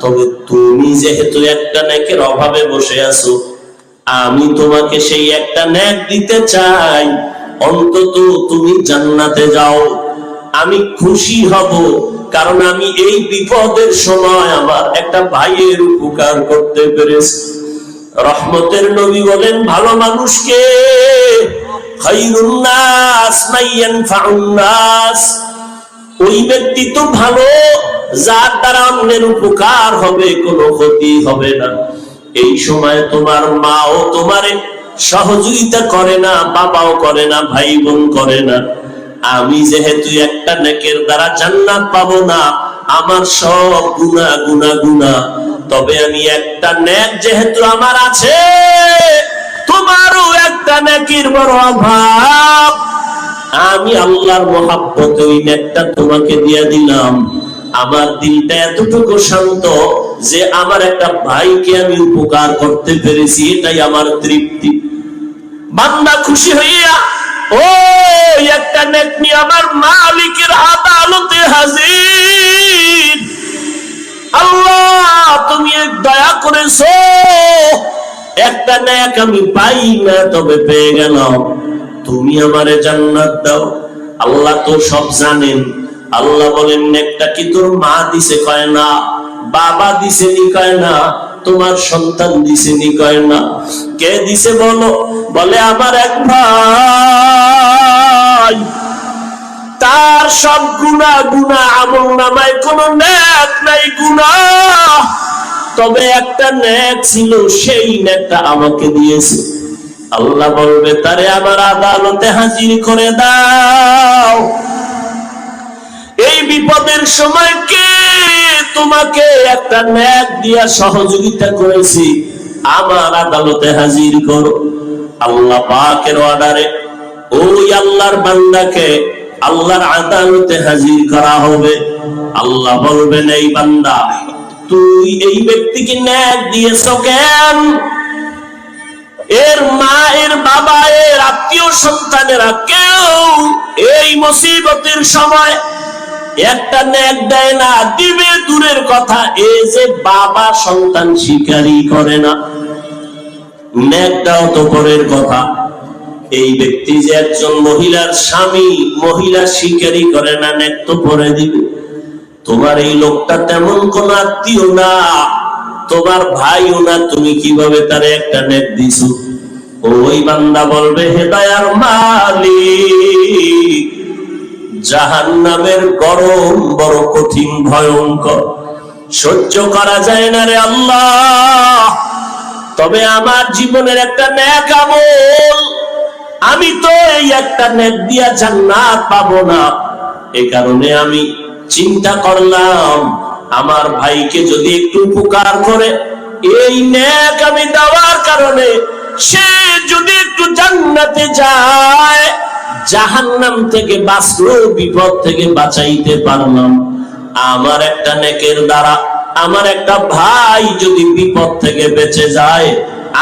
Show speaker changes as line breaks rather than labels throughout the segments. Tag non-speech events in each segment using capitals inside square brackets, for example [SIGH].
তবে তুমি যেহেতু একটা ন্যাকের অভাবে বসে আছো, আমি তোমাকে সেই একটা ন্যাক দিতে চাই। অন্তত তুমি জান্নাতে যাও। আমি খুশি হব, কারণ আমি এই বিপদের সময় আমার একটা ভাইয়ের উপকার করতে পেরেছি। রহমতের নবী বলেন, ভালো মানুষকে ওই ব্যক্তি তো ভালো। যার দ্বারা অন্যের উপকার হবে, কোনো ক্ষতি হবে না। এই সময় তোমার মাও তোমারে সহযোগিতা করে না, বাবাও করে না ভাই বোন করে না। আমি যেহেতু একটা নেকের দ্বারা জান্নাত পাবো না, আমার সব গুণা গুণা গুণা। তবে আমি একটা নেক যেহেতু আমার আছে, তোমারও একটা নেকির বড় অভাব। আমি আল্লাহর মহাব্বত ওই নেকটা তোমাকে দিয়ে দিলাম। আমার দিলটা এতটুকু শান্ত যে আমার একটা ভাইকে আমি উপকার করতে পেরেছি, এটাই আমার তৃপ্তি। বান্দা খুশি হইয়া ও একটা নেক নিয়ে আমার মালিকের আদালতে হাজির। আল্লাহ, তুমি দয়া করেছ। একটা নেক আমি পাই না, তবে পেয়ে গেলাম। তুমি আমারে জান্নাত দাও। আল্লাহ তো সব জানেন। আল্লাহ বলেন, নেকটা কি তোর মা দিছে? কয় না। বাবা দিছে নি কয় না। তোমার সন্তান দিছে নি কয় না। কে দিছে বলো? বলে, আমার এক ভাই। তার সব গুণা গুণা আমল নামায় কোন নেক নাই, গুণা। তবে একটা নেক ছিল, সেই নেকটা আমাকে দিয়েছে। আল্লাহ বলবে, তারে আমার আদালতে হাজির করে দাও। এই বিপদের সময় কে তোমাকে একটা ন্যাক দিয়া সহযোগিতা করেছি? আমার আদালতে হাজির করো। আল্লাহ পাকের অর্ডারে ওই আল্লাহর বান্দাকে আল্লাহর আদালতে হাজির করা হবে। আল্লাহ বলবেন, এই বান্দা, তুই এই ব্যক্তিকে ন্যাক দিয়েছ কেন? এর মা, এর বাবা, এর আত্মীয় সন্তানেরা কেউ এই মুসিবতের সময় একটা নেক দেয় না, দিবে দূরের কথা। এই যে বাবা সন্তান স্বীকারই করে না। নেকটাও তো পরের কথা। এই ব্যক্তি যে একজন মহিলার স্বামী, মহিলা স্বীকারই করে না নেক তো পরে দিবে। তোমার এই লোকটা তেমন কোন আত্মীয় না। তোমার ভাইও না, তুমি কীভাবে তারে একটা নেট দিছো? ওই বান্দা বলবে হেদায়ার মালিক জাহান নামের গরম বড় কঠিন, ভয়ঙ্কর। সহ্য করা যায় না রে আল্লাহ। তবে আমার জীবনের একটা ন্যাক আমল। আমি তো এই একটা নেক দিয়া জান্নাত পাবো না। এ কারণে আমি চিন্তা করলাম, আমার ভাইকে যদি একটু উপকার করে, এই ন্যাক আমি দেওয়ার কারণে সে যদি একটু জান্নাতে যায় জাহান্নাম থেকে বাঁচলো বিপদ থেকে বাঁচাইতে পারলাম। আমার একটা নেকের দ্বারা, আমার একটা ভাই যদি বিপদ থেকে বেঁচে যায়,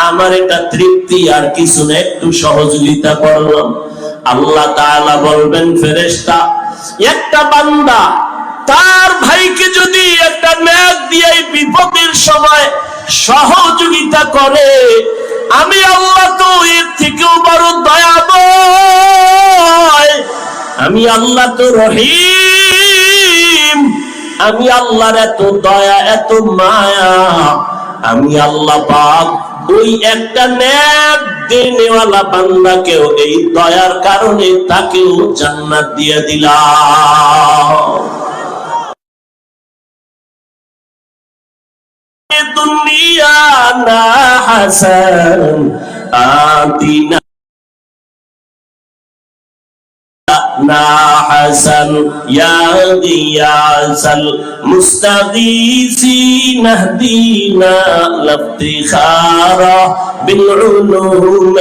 আমার এটা তৃপ্তি আর কিছু না, একটু সহযোগিতা করলাম। আল্লাহ তাআলা বলবেন, ফেরেশতা, একটা বান্দা তার ভাইকে যদি একটা ম্যাচ দিয়ে বিপদের সময় সহযোগিতা করে আমি আল্লাহ তো এর থেকেও বড় দয়াময়। আমি আল্লাহ তো রহিম। আমি আল্লাহর এত দয়া, এত মায়া। আমি আল্লাহ পাক ওই একটা ন্যাক দেনেওয়ালা বান্দাকেও এই দয়ার কারণে তাকেও জান্নাত দিয়ে দিলাম। दुनिया ना हसन आती ना हसन यादियासल मुस्तगीसी नहदीना लफ्तिखारा بالعلوم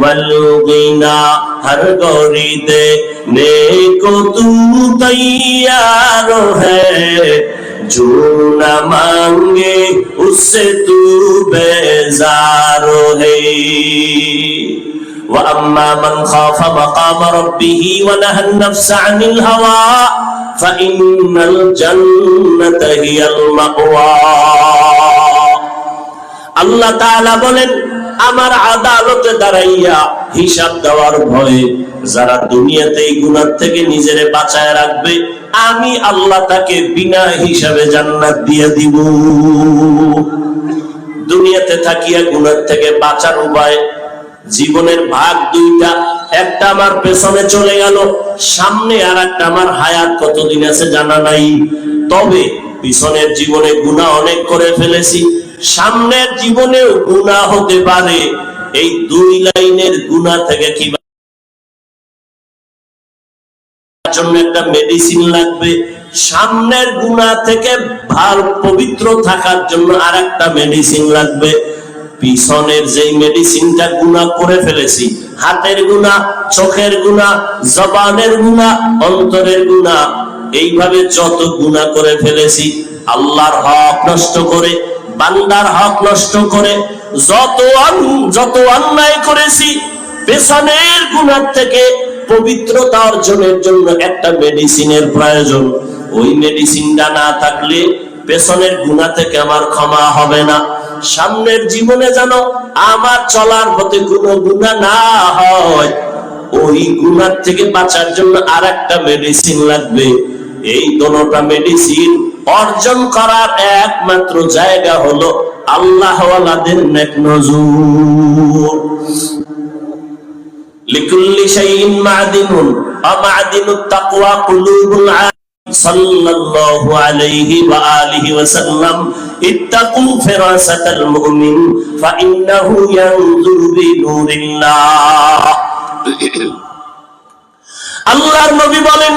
والغنا ہر گوری دے نیک تو تیار ہے जो न मांगे उससे तू बेजार है وأما من خاف مقام ربه ونهى النفس عن الهوى فإن الجنة هي المأوى আল্লাহ তাআলা বলেন আমার আদালতে দাঁড়াইয়া হিসাব দেওয়ার ভয়ে যারা দুনিয়াতে এই গুণার থেকে নিজেরে বাঁচায় রাখবে আমি আল্লাহ তাকে বিনা হিসাবে জান্নাত দিয়ে দিব। দুনিয়াতে থাকিয়া গুনাহ থেকে বাঁচার উপায়, জীবনের ভাগ দুইটা, একটা আমার পেছনে চলে গেল, সামনে আর একটা আমার হায়াত কতদিন আছে জানা নাই। তবে পিছনের জীবনে গুণা অনেক করে ফেলেছি, সামনের জীবনেও গুণা হতে পারে। এই দুই লাইনের গুণা থেকে কি জন্য একটা মেডিসিন লাগবে। সামনের গুণা থেকে ভালো পবিত্র থাকার জন্য আর একটা মেডিসিন লাগবে। পিছনের যেই মেডিসিনটা গুণা করে ফেলেছি, হাতের গুণা, চোখের গুণা, জবানের গুণা, অন্তরের গুণা, এইভাবে যত গুণা করে ফেলেছি, আল্লাহর হক নষ্ট করে, বান্দার হক নষ্ট করে, যত যত অন্যায় করেছি, পেছনের গুণার থেকে পবিত্রতা অর্জনের জন্য একটা মেডিসিনের প্রয়োজন। ওই মেডিসিনটা না থাকলে পেছনের গুণা থেকে আমার ক্ষমা হবে না। সামনের জীবনে যেন আমার চলার পথে কোনো গুণা না হয়, ওই গুণার থেকে বাঁচার জন্য আর একটা মেডিসিন লাগবে। এই দোনোটা মেডিসিন অর্জন করার একমাত্র জায়গা হলো আল্লাহওয়ালাদের নেক নজর। লিকুল্লি শাইইন আল্লাহর নবী বলেন,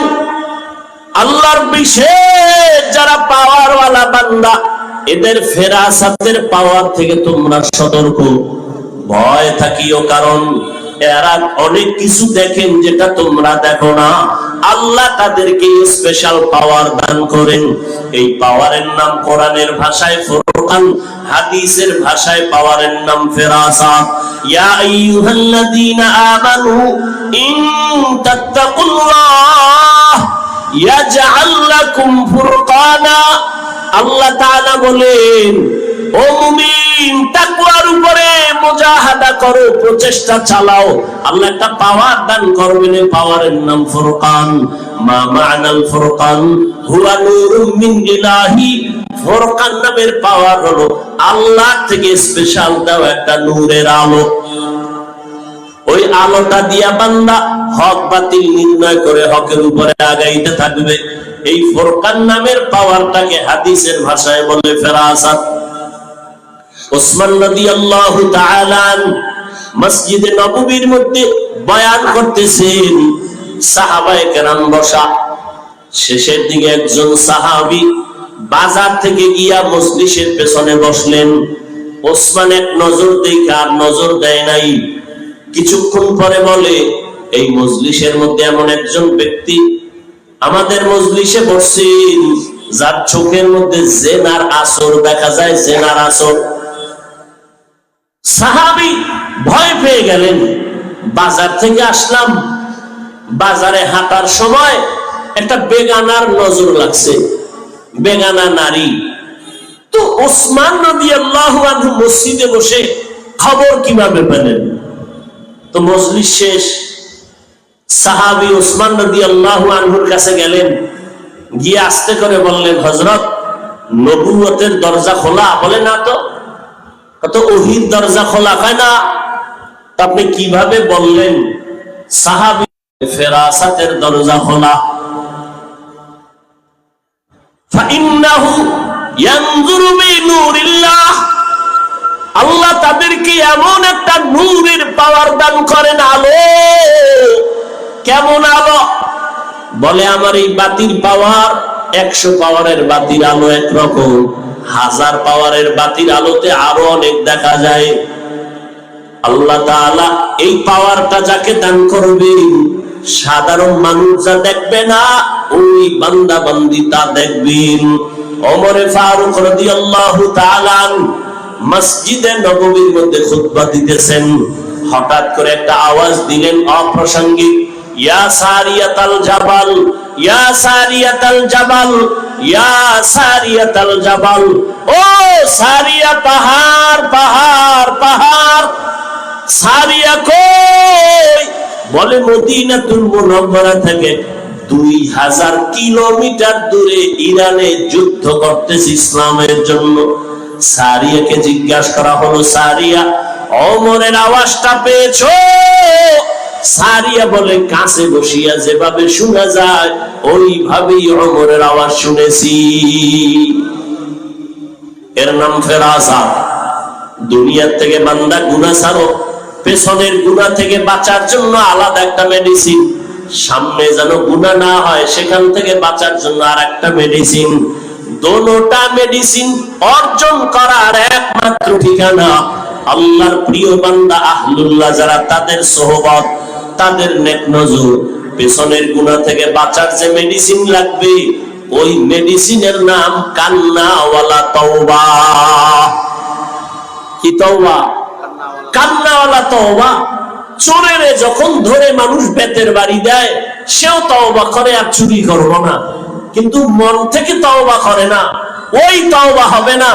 আল্লাহর বিশেষ যারা পাওয়ার ওয়ালা বান্দা, এদের ফেরাসাতের পাওয়ার থেকে তোমরা সতর্ক। ভয় থাকিও কারণ এরা অনেক কিছু দেখেন যেটা তোমরা দেখো না। আল্লাহ তাদেরকে স্পেশাল পাওয়ার দান করেন। এই পাওয়ারের নাম কোরআনের ভাষায় ফুরকান, হাদিসের ভাষায় পাওয়ারের নাম ফেরাসাত ইয়া আইয়ুহাল্লাযীনা আমানু, ইন তাত্তাকুল্লাহ, ইয়াজআল লাকুম ফুরকানা। আল্লাহ তাআলা বলেন আল্লাহ থেকে স্পেশাল দেওয়া একটা নূরের আলো। ওই আলোটা দিয়া বান্দা হক বাতিল নির্ণয় করে হকের উপরে আগাইতে থাকবে। এই ফোরকান নামের পাওয়ারটাকে হাদিসের ভাষায় বলে ফেরাসাত। ওসমান তাআলা আন মসজিদে নববীর মধ্যে বয়ান করতেছেন, সাহাবায়ে কেরাম বসা। শেষের দিকে একজন সাহাবী বাজার থেকে গিয়া মজলিসের পেছনে বসলেন। ওসমান এক নজর দেখে আর নজর দেয় নাই। কিছুক্ষণ পরে বলে, এই মজলিসের মধ্যে এমন একজন ব্যক্তি আমাদের মজলিসে বসছেন। যার চোখের মধ্যে জেনার আসর দেখা যায়, জেনার আসর। সাহাবি ভয় পেয়ে গেলেন। বাজার থেকে আসলাম। বাজারে হাঁটার সময় একটা বেগানার নজর লাগছে। বেগানা নারী। তো ওসমান নদী আল্লাহ মসজিদে বসে খবর কীভাবে পেলেন? তো মজলিস শেষ। সাহাবি ওসমান নদী আল্লাহ আনহুর কাছে গেলেন। গিয়ে আস্তে করে বললেন হজরত নবুয়তের দরজা খোলা? বলে, না তো। তো ওহির দরজা খোলা হয় না। আপনি কীভাবে বললেন, সাহাবি ফেরাসাতের দরজা খোলা? আল্লাহ তাদেরকে এমন একটা নূরের পাওয়ার দান করেন আলো। কেমন আলো? বলে, আমার এই বাতির পাওয়ার একশো পাওয়ারের বাতির আলো একরকম। হাজার পাওয়ারের বাতির আলোতে আরও অনেক দেখা যায়। আল্লাহ এই পাওয়ারটা যাকে দান করবেন সাধারণ মানুষ যা দেখবে না, ওই বান্দা বান্দি তা দেখবেন। ওমরে ফারুক রাদিয়াল্লাহু তাআলা মসজিদে নববীর মধ্যে খুতবা দিতেছেন। হঠাৎ করে একটা আওয়াজ দিলেন অপ্রাসঙ্গিক, ইয়া সারিয়াতাল জাবাল, ইয়া সারিয়াতাল জাবাল থেকে দুই হাজার কিলোমিটার দূরে ইরানে যুদ্ধ করতেছে ইসলামের জন্য। সারিয়াকে জিজ্ঞাসা করা হলো, সারিয়া, অমরের আওয়াজটা পেয়েছ? সারিয়া বলে, কাছে বসিয়া যেভাবে শোনা যায়, ওইভাবেই অমরের আওয়াজ শুনেছি। এর নাম ফেরাসা দুনিয়ার থেকে বান্দা গুনা ছাড়ো, পেছনের গুণা থেকে বাঁচার জন্য আলাদা একটা মেডিসিন সামনে যেন গুণা না হয়, সেখান থেকে বাঁচার জন্য আর একটা মেডিসিন দোনোটা মেডিসিন অর্জন করার একমাত্র ঠিকানা আল্লাহর প্রিয় বান্দা আহলুল্লাহ, যারা তাদের সোহবত তাদের নেক নজর, পেছনের গুণা থেকে বাঁচার যে মেডিসিন লাগবে, ওই মেডিসিনের নাম কান্নাওয়ালা তওবা। কি তওবা? কান্নাওয়ালা তওবা। চোরেরে যখন ধরে মানুষ বেতের বাড়ি দেয়, সেও তওবা করে আর চুরি করব না। কিন্তু মন থেকে তওবা করে না, ওই তওবা হবে না।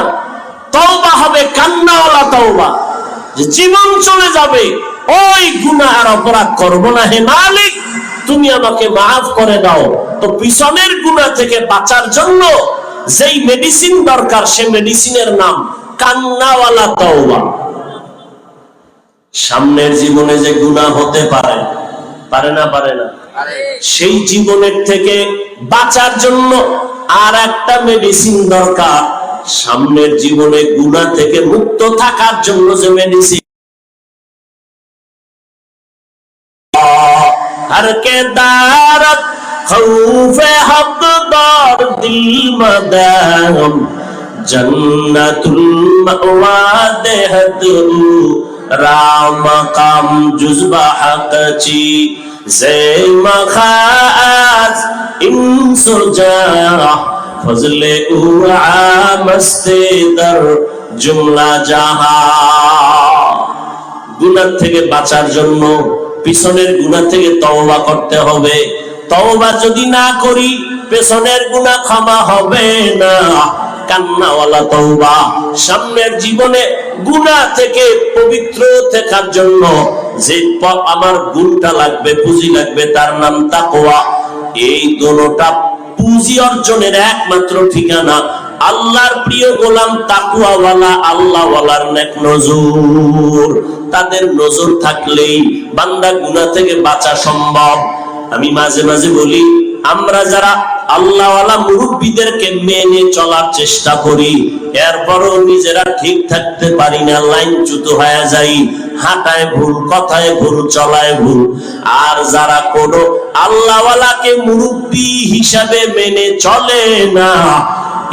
তওবা হবে কান্নাওয়ালা তওবা। যে জীবন চলে যাবে ওই গুনাহ আর অপরাধ করব না হে মালিক। তুমি আমাকে মাফ করে দাও। তো পিছনের গুনাহ থেকে বাঁচার জন্য যেই মেডিসিন দরকার সে মেডিসিনের নাম কান্নাওয়ালা তওবা। সামনের জীবনে যে গুণা হতে পারে পারে না পারে না? সেই জীবনের থেকে বাঁচার জন্য আর একটা মেডিসিন দরকার। সামনের জীবনে গুণা থেকে মুক্ত থাকার জন্য যে মেডিসিন हर के दारत खौफ हक दौर दिल मदाम जन्नतुल मअवा देहत राम काम जुजबा हकची से मखाज इंसो जा फजले उआ मस्ते दर जुमला জাহা গুনার থেকে বাঁচার জন্য পিছনের গুণা থেকে তওবা করতে হবে। তওবা যদি না করি, পেছনের গুণা ক্ষমা হবে না। কান্নাওয়ালা তওবা, সামনের জীবনে গুণা থেকে পবিত্র থাকার জন্য যে আমার গুণটা লাগবে, পুঁজি লাগবে, তার নাম তাকওয়া। এই দোনোটা পুঁজি অর্জনের একমাত্র ঠিকানা আল্লাহর প্রিয় গোলাম তাকুয়াওয়ালা আল্লাহওয়ালার নেক নজর। তাদের নজর থাকলেই বান্দা গুনাহ থেকে বাঁচা সম্ভব। আমি মাঝে মাঝে বলি, আমরা যারা আল্লাহওয়ালা মুরব্বীদেরকে মেনে চলার চেষ্টা করি, এরপরও নিজেরা ঠিক থাকতে পারি না, লাইন চ্যুত হয়ে যাই, হাঁটায় ভুল, কথায় ভুল, চলায় ভুল। আর যারা কোনো আল্লাহওয়ালাকে মুরব্বী হিসাবে মেনে চলে না,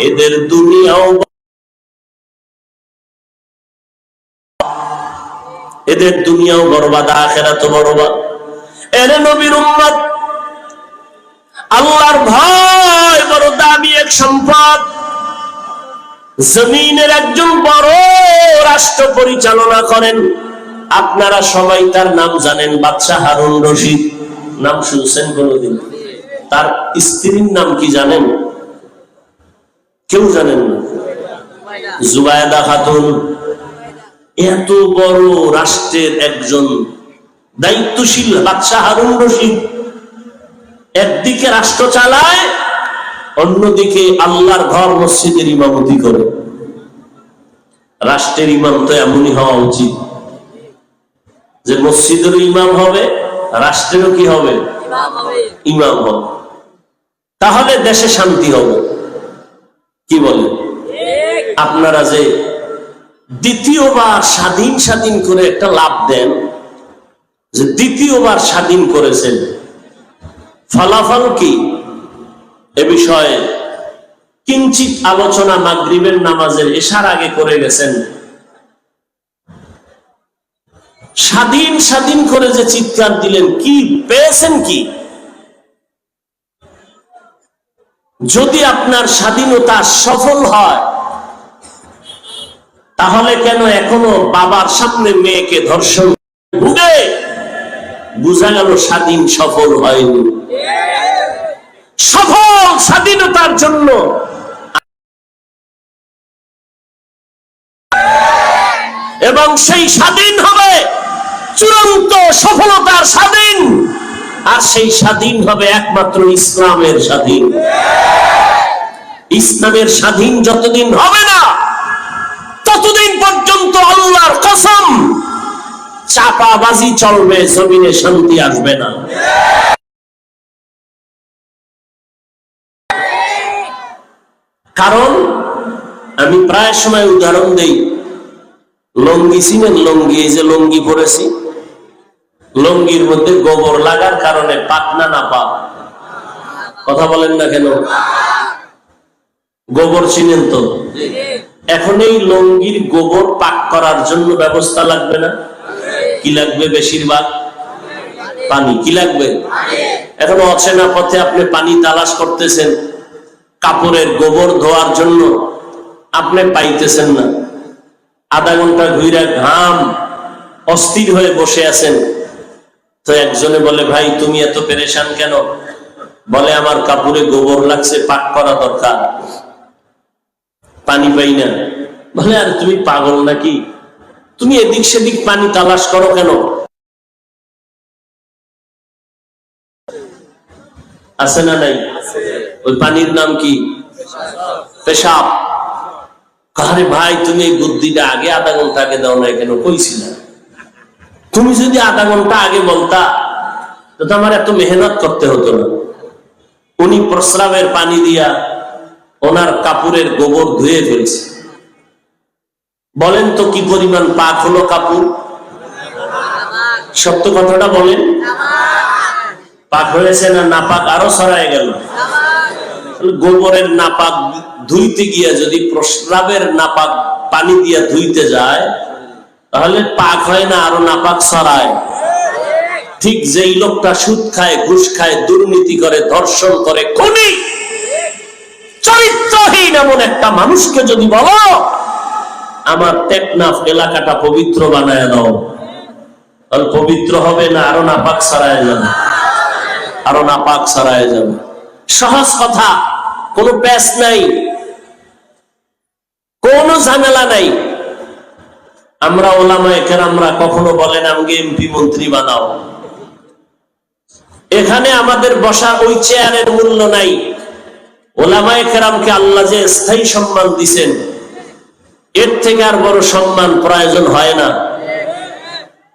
এদের দুনিয়াও এদের দুনিয়াও বরবাদ আখেরাত বরবাদ। এর নবীর উম্মত, আল্লাহর ভয়, বড় দামি এক সম্পদ। জমিনের একজন বড় রাষ্ট্র পরিচালনা করেন। আপনারা সবাই তার নাম জানেন, বাদশাহ হারুন রশিদ। নাম শুনছেন কোনদিন? তার স্ত্রীর নাম কি জানেন? কেউ জানেন না? জুবায়দা খাতুন এত বড় রাষ্ট্রের একজন দায়িত্বশীল বাদশাহ হারুন রশিদ একদিকে রাষ্ট্র চালায় অন্যদিকে আল্লাহর ঘর মসজিদের ইমামতি করে। রাষ্ট্রের ইমাম তো এমনই হওয়া উচিত যে মসজিদের ইমাম হবে রাষ্ট্রেরও কি হবে? ইমাম হবে। তাহলে দেশে শান্তি হবে। কি বলেন? আপনারা যে দ্বিতীয়বার স্বাধীন স্বাধীন করে একটা লাভ দেন যে দ্বিতীয়বার স্বাধীন করেছেন। ফলাফল কি? এ বিষয়ে কিঞ্চিত আলোচনা মাগরিবের নামাজের এশার আগে করে গেছেন। স্বাধীন স্বাধীন করে যে চিৎকার দিলেন, কি পেয়েছেন কি? যদি আপনার স্বাধীনতা সফল হয় তাহলে কেন এখনও বাবার সামনে মেয়েকে ধর্ষণ ভুগে বোঝা গেল স্বাধীন সফল হয়নি। সফল স্বাধীনতার জন্য এবং সেই স্বাধীন হবে চূড়ান্ত সফলতার স্বাধীন। আর সেই স্বাধীন হবে একমাত্র ইসলামের স্বাধীন। ইসলামের স্বাধীন যতদিন হবে না ততদিন পর্যন্ত আল্লাহর কসম চাপাবাজি চলবে, জমিনে শান্তি আসবে না। কারণ আমি প্রায় সময় উদাহরণ দেই, লঙ্গি চিনেন লঙ্গি, এই যে লঙ্গি পরেছি, লঙ্গির মধ্যে গোবর লাগার কারণে পাকনা না পাক। কথা বলেন না কেন? গোবর চিনেন তো? এখন এই লঙ্গির গোবর পাক করার জন্য ব্যবস্থা লাগবে না? কি লাগবে বেশিরভাগ? পানি, কি লাগবে? এখন অচেনা পথে আপনি পানি তালাশ করতেছেন, কাপড়ের গোবর ধোয়ার জন্য, আপনি পাইতেছেন না। আধা ঘণ্টা ঘুরে ঘাম, অস্থির হয়ে বসে আছেন। তো একজনে বলে, ভাই, তুমি এত পেরেশান কেন? বলে, আমার কাপড়ে গোবর লাগছে, পাক করা দরকার। পানি পাই না। বলে, আর তুমি পাগল নাকি? তুমি এদিক সেদিক পানি তালাশ করো কেন? আছে না নাই? ওই পানির নাম কি? পেশাব। আরে ভাই, তুমি এই বুদ্ধিটা আগে আধা ঘণ্টা আগে দাও না কেন? কইছিল তুমি যদি আধা ঘণ্টা আগে বলতা, তো আমার এত মেহনত করতে হতো না। উনি প্রস্রাবের পানি দিয়া ওনার কাপড়ের গোবর ধুয়ে ফেলছে। বলেন তো কি পরিমাণ পাক হলো কাপড়? সত্য কথাটা বলেন। পাক হয়েছে না নাপাক আরও সরায় গেল। গোবরের নাপাক ধুইতে গিয়া যদি প্রস্রাবের নাপাক পানি দিয়া ধুইতে যায়, তাহলে পাক হয় না, আরও নাপাক সরায় ঠিক যেই লোকটা সুদ খায়, ঘুষ খায়, দুর্নীতি করে, ধর্ষণ করে, খুনি! চরিত্রহীন এমন একটা মানুষকে যদি বলো, আমার টেকনাফ এলাকাটা পবিত্র বানায় দাও। তাহলে পবিত্র হবে না, আরও নাপাক সারায় যাবে। আরও নাপাক সারায় যাবে। সহজ কথা, কোনো প্যাস নাই, কোনো ঝামেলা নাই। আমরা ওলামায় আমরা কখনো বলেন আমাকে এমপি মন্ত্রী বানাও। এখানে আমাদের বসা ওই চেয়ারের মূল্য নাই। ওলামায় কেরামকে আল্লাহ যে স্থায়ী সম্মান দিছেন, এর থেকে আর বড় সম্মান প্রয়োজন হয় না।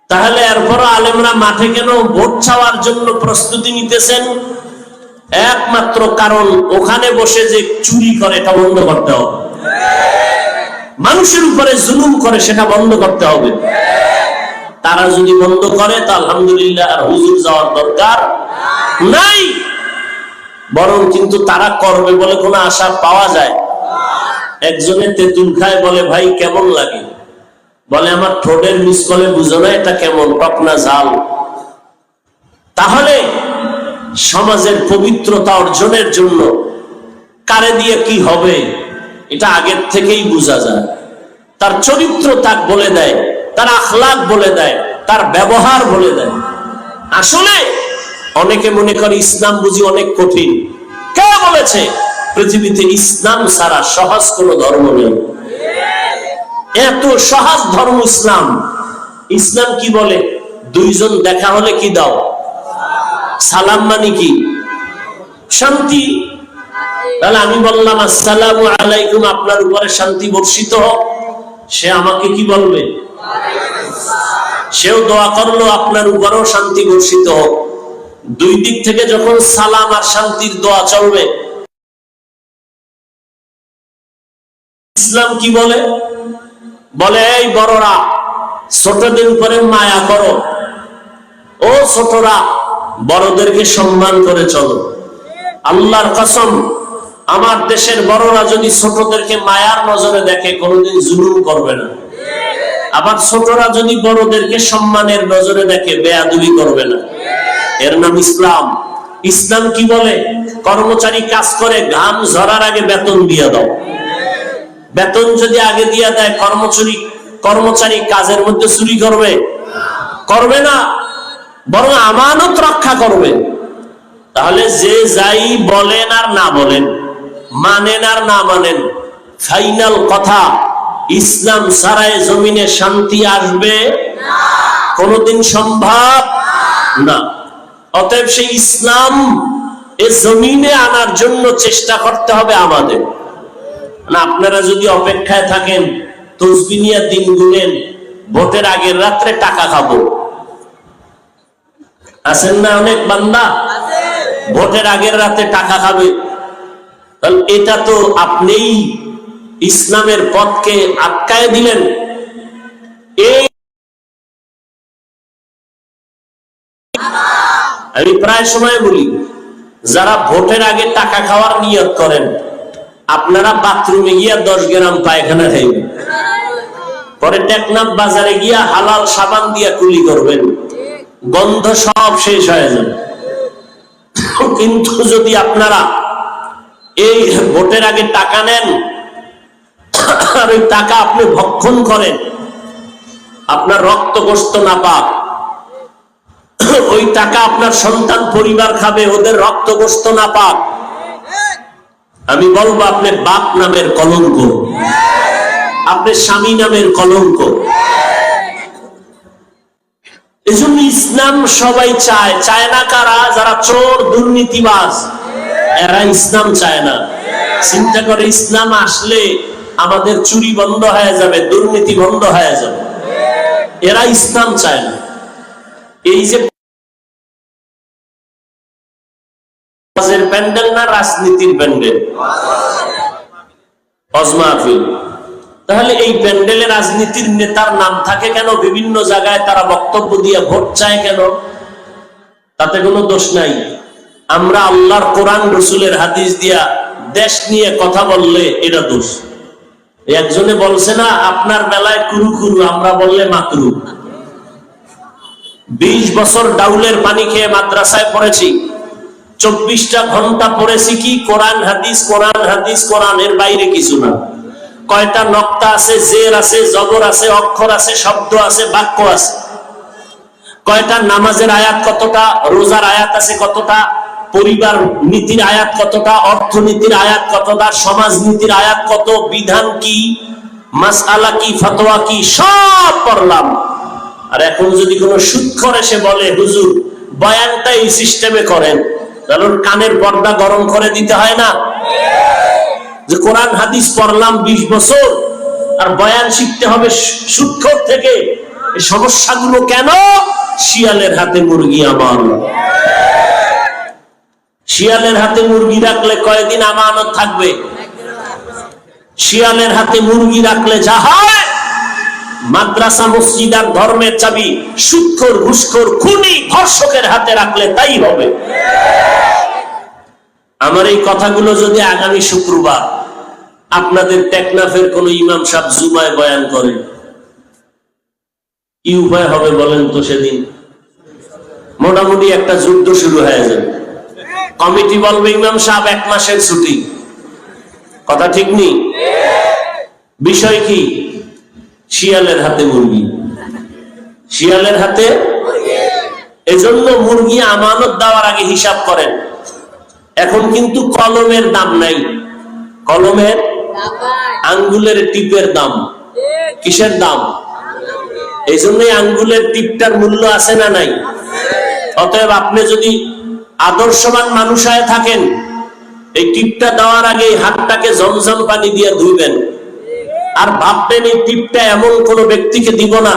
তাহলে এরপর আলেমরা মাঠে কেন ভোট চাওয়ার জন্য প্রস্তুতি নিতেছেন? একমাত্র কারণ ওখানে বসে যে চুরি করে, এটা বন্ধ করতে হবে। মানুষের উপরে জুলুম করে, সেটা বন্ধ করতে হবে। তারা যদি বন্ধ করে, তা আলহামদুলিল্লাহ আর হুজুর যাওয়ার দরকার নাই। বরং কিন্তু তারা করবে বলে কোনো আশা পাওয়া যায়। একজনে তেঁতুল খায় বলে, ভাই, কেমন লাগে? বলে, আমার ঠোঁটের মিস কলে বুঝো না এটা কেমন টকনা জাল তাহলে সমাজের পবিত্রতা অর্জনের জন্য কারে দিয়ে কি হবে, এটা আগের থেকেই বোঝা যায়। তার চরিত্র তাক বলে দেয়, তার আখলাক বলে দেয়, তার ব্যবহার বলে দেয়। আসলে অনেকে মনে করে ইসলাম বুঝি অনেক কঠিন। কে বলেছে পৃথিবীতে ইসলাম ছাড়া সহজ কোনো ধর্ম নেই? এত সহজ ধর্ম ইসলাম। ইসলাম কি বলে? দুইজন দেখা হলে কি দাও? সালাম মানে কি? শান্তি। তাহলে আমি বললাম, আসসালাম আলাইকুম, আপনার উপরে শান্তি বর্ষিত হোক। সে আমাকে কি বলবে? সেও দোয়া করল, আপনার উপরেও শান্তি বর্ষিত হোক। দুই দিক থেকে যখন সালাম আর শান্তির দোয়া চলবে, ইসলাম কি বলে? বলে, এই বড়রা, ছোটদের উপরে মায়া করো। ও ছোটরা, বড়দেরকে সম্মান করে চলো। আল্লাহর কসম, আমার দেশের বড়রা যদি ছোটদেরকে মায়ার নজরে দেখে, কোনোদিন জুলুম করবে না। আবার ছোটরা যদি বড়দেরকে সম্মানের নজরে দেখে, বেয়াদুবি করবে না। এর নাম ইসলাম। ইসলাম কি বলে? কর্মচারী কাজ করে, ঘাম ঝরার আগে বেতন দিয়ে দাও। বেতন যদি আগে দিয়ে দেয়, কর্মচারী কর্মচারী কাজের মধ্যে চুরি করবে। করবে না, বরং আমানত রক্ষা করবে। তাহলে যে যাই বলেন আর না বলেন, মানেন আর না মানেন, ফাইনাল কথা, ইসলাম সারায় জমিনে শান্তি আসবে? কোনদিন সম্ভব? না। অতএব সেই ইসলাম এ জমিনে আনার জন্য চেষ্টা করতে হবে আমাদের। না আপনারা যদি অপেক্ষায় থাকেন, তসবি নিয়ে দিন গুনেন, ভোটের আগের রাত্রে টাকা খাব। আছেন না অনেক বান্দা? ভোটের আগের রাতে টাকা খাবে। তাহলে এটা তো আপনিই ইসলামের পথকে আটকায় দিলেন। এই আমি প্রায় সময় বলি, যারা ভোটের আগে টাকা খাওয়ার নিয়ত করেন, আপনারা বাথরুমে গিয়া দশ গ্রাম পায়খানা খাইবেন। পরে টেকনাফ বাজারে গিয়া হালাল সাবান দিয়া কুলি করবেন। গন্ধ সব শেষ হয়ে যাবে। কিন্তু যদি আপনারা এই ভোটের আগে টাকা নেন, আর ওই টাকা আপনি ভক্ষণ করেন, আপনার রক্ত গোস্ত না পাক [COUGHS] ওই টাকা আপনার সন্তান, পরিবার খাবে, ওদের রক্ত গোস্ত না পাক। আমি বলব আপনার বাপ নামের কলঙ্ক। আপনার স্বামী নামের কলঙ্ক। এজন্য ইসলাম সবাই চায়। চায় না কারা? যারা চোর, দুর্নীতিবাজ। এরা ইসলাম চায় না। চিন্তা করে ইসলাম আসলে আমাদের চুরি বন্ধ হয়ে যাবে, দুর্নীতি বন্ধ হয়ে যাবে। এরা ইসলাম চায় না। এই যে প্যান্ডেল না রাজনীতির প্যান্ডেল অজমাফিল তাহলে এই প্যান্ডেলে রাজনীতির নেতার নাম থাকে কেন? বিভিন্ন জায়গায় তারা বক্তব্য দিয়ে ভোট চায় কেন? তাতে কোনো দোষ নাই। আমরা আল্লাহর কোরআন, রসুলের হাদিস দিয়া দেশ নিয়ে কথা বললে এটা দোষ। একজনে বলছে না, আপনার বেলায় কুরু কুরু, আমরা বললে মাকরু বিশ বছর ডাউলের পানি খেয়ে মাদ্রাসায় পড়েছি। চব্বিশটা ঘণ্টা পড়েছি কি? কোরআন, হাদিস কোরআন হাদিস কোরআন এর বাইরে কিছু না। কয়টা নক্তা আছে? জের আছে, জবর আছে, অক্ষর আছে, শব্দ আছে, বাক্য আছে। কয়টা নামাজের আয়াত কতটা? রোজার আয়াত আছে কতটা? পরিবার নীতির আয়াত কতটা? অর্থনীতির আয়াত কতটা? সমাজ নীতির আয়াত কত? বিধান কি? মাসআলা কি? ফতোয়া কি? সব পড়লাম। আর এখন যদি কোনো সুৎখর এসে বলে, হুজুর বয়ানটা এই সিস্টেমে করেন। ওর কানের পর্দা গরম করে দিতে হয় না? যে কোরআন, হাদিস পড়লাম বিশ বছর, আর বয়ান শিখতে হবে সুৎখর থেকে সমস্যাগুলো কেন? শিয়ালের হাতে মুরগি আমার। শিয়ালের হাতে মুরগি রাখলে কয়দিন আমানত থাকবে? শিয়ালের হাতে মুরগি রাখলে যা হয়, মাদ্রাসা, মসজিদ আর ধর্মের চাবি সুৎখর, ঘুষখোর, খুনি ধর্ষকের হাতে রাখলে তাই হবে। আমার এই কথাগুলো যদি আগামী শুক্রবার আপনাদের টেকনাফের কোন ইমাম সাহেব জুমায় বয়ান করে কি উপায় হবে বলেন তো সেদিন? মোটামুটি একটা যুদ্ধ শুরু হয়ে যাবে। কমিটি বলবে, ইমাম সাহেব, এক মাসের ছুটি। কথা ঠিক নেই বিষয় কি? শিয়ালের হাতে মুরগি। শিয়ালের হাতে এজন্য মুরগি আমানত দেওয়ার আগে হিসাব করেন। এখন কিন্তু কলমের দাম নাই। কলমের আঙ্গুলের টিপের দাম। কিসের দাম? এই জন্যই আঙ্গুলের টিপটার মূল্য আছে না নাই? অতএব আপনি যদি আদর্শবান মানুষ হয়ে থাকেন, এই টিপটা দেওয়ার আগে হাতটাকে জমজম পানি দিয়ে ধুইবেন। আর ভাববেন এই টিপটা এমন কোন ব্যক্তিকে দিব না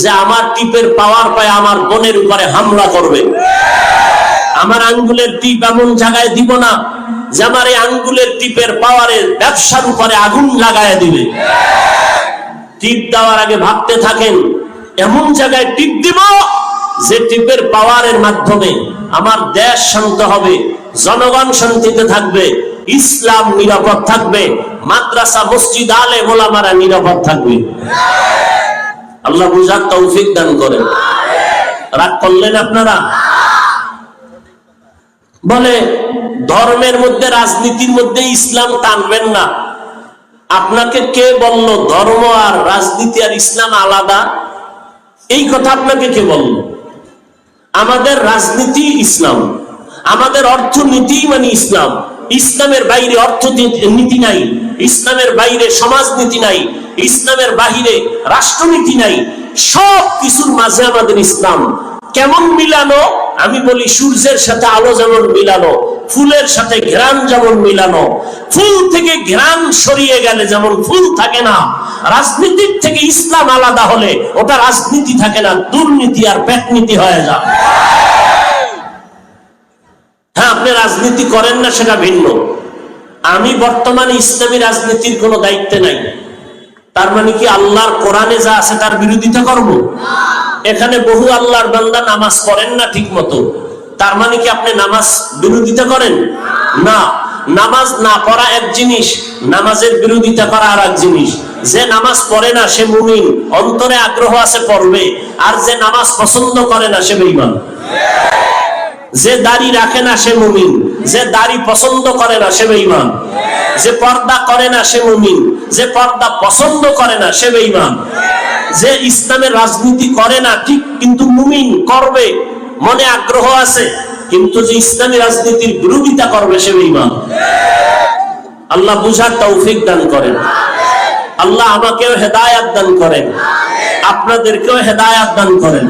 যে আমার টিপের পাওয়ার পায় আমার বোনের উপরে হামলা করবে। আমার আঙ্গুলের টিপ এমন জায়গায় দিব না, যে আমার এই আঙ্গুলের টিপের পাওয়ারের ব্যবসার উপরে আগুন লাগায় দিবে। টিপ দেওয়ার আগে ভাবতে থাকেন, এমন জায়গায় টিপ দিব যে টিপের পাওয়ারের মাধ্যমে আমার দেশ শান্ত হবে, জনগণ শান্তিতে থাকবে, ইসলাম নিরাপদ থাকবে, মাদ্রাসা, মসজিদ, আলে মোলামারা নিরাপদ থাকবে। আল্লাহ বুঝার তৌফিক দান করেন। রাগ করলেন আপনারা? বলে, ধর্মের মধ্যে, রাজনীতির মধ্যে ইসলাম টানবেন না। আপনাকে কে বলল, ধর্ম আর রাজনীতি আর ইসলাম আলাদা? এই কথা আপনাকে কে বলল? আমাদের রাজনীতি ইসলাম, আমাদের অর্থনীতি মানে ইসলাম। ইসলামের বাইরে অর্থনীতি নাই, ইসলামের বাইরে সমাজনীতি নাই, ইসলামের বাইরে রাষ্ট্রনীতি নাই। সব কিছুর মাঝে আমাদের ইসলাম। কেমন মিলানো? আমি বলি সূর্যের সাথে আলো যেমন মিলানো, ফুলের সাথে ঘ্রাণ যেমন মিলানো, ফুল থেকে ঘ্রাণ সরিয়ে গেলে যেমন ফুল থাকে না, রাজনীতির থেকে ইসলাম আলাদা হলে ওটা রাজনীতি থাকে না, দুর্নীতি আর পেটনীতি হয়ে যায়। হ্যাঁ আপনি রাজনীতি করেন না, সেটা ভিন্ন। আমি বর্তমানে ইসলামী রাজনীতির কোনো দায়িত্বে নাই। তার মানে কি আল্লাহর কোরআনে যা আছে তার বিরোধিতা করব? এখানে বহু আল্লাহর বান্দা নামাজ পড়েন না ঠিক মতো তার মানে কি আপনি নামাজ বিরোধিতা করেন? না। নামাজ না পড়া এক জিনিস, নামাজের বিরোধিতা করা আর এক জিনিস। যে নামাজ পড়ে না, সে মুমিন। অন্তরে আগ্রহ আছে পড়বে। আর যে নামাজ পছন্দ করে না, সে বেঈমান। যে দাড়ি রাখে না, সে মুমিন। যে দাড়ি পছন্দ করে না, সে বেঈমান। যে পর্দা করে না, সে মুমিন। যে পর্দা পছন্দ করে না, সে বেঈমান। যে ইসলামের রাজনীতি করে না, ঠিক কিন্তু মুমিন করবে, মনে আগ্রহ আছে, কিন্তু যে ইসলামী রাজনীতির বিরোধিতা করবে সে ইমান আল্লাহ বুঝার তৌফিক দান করেন। আল্লাহ আমাকেও হেদায়াত দান করেন। আপনাদেরকেও হেদায়াত দান করেন।